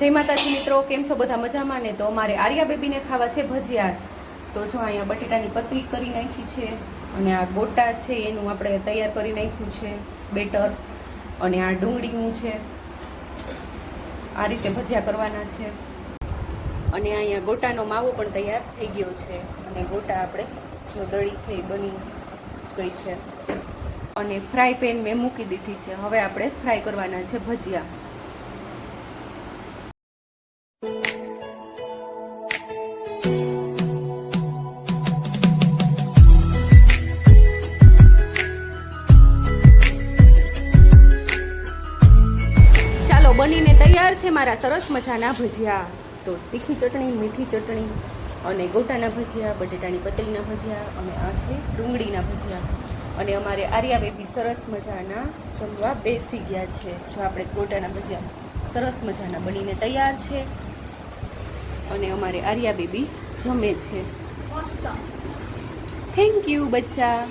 જય માતાજી મિત્રો, કેમ છો બધા મજામાં? ને તો અમારે આર્યા બેબીને ખાવા છે ભજીયા. તો જો અહીંયા બટેટાની પતરી કરી નાખી છે અને આ ગોટા છે એનું આપણે તૈયાર કરી નાખ્યું છે, બેટર અને આ ડુંગળીનું છે. આ રીતે ભજીયા કરવાના છે. અને અહીંયા ગોટાનો માવો પણ તૈયાર થઈ ગયો છે. અને ગોટા આપણે જો દળી છે એ બની ગઈ છે. અને ફ્રાય પેન મેં મૂકી દીધી છે. હવે આપણે ફ્રાય કરવાના છે ભજીયા. ચાલો બનીને તૈયાર છે મારા સરસ મજાના ભજીયા. તો તીખી ચટણી, મીઠી ચટણી અને ગોટાના ભજીયા, બટેટાની પતરીના ભજીયા અને આ છે ડુંગળીના ભજીયા. અને અમારે આર્યા બેબી સરસ મજાના જમવા બેસી ગયા છે. જો આપણે ગોટાના ભજીયા સરસ મજાના બનીને તૈયાર છે. અને અમારે આર્યા બેબી જમે છે. થેન્ક યુ બચ્ચા.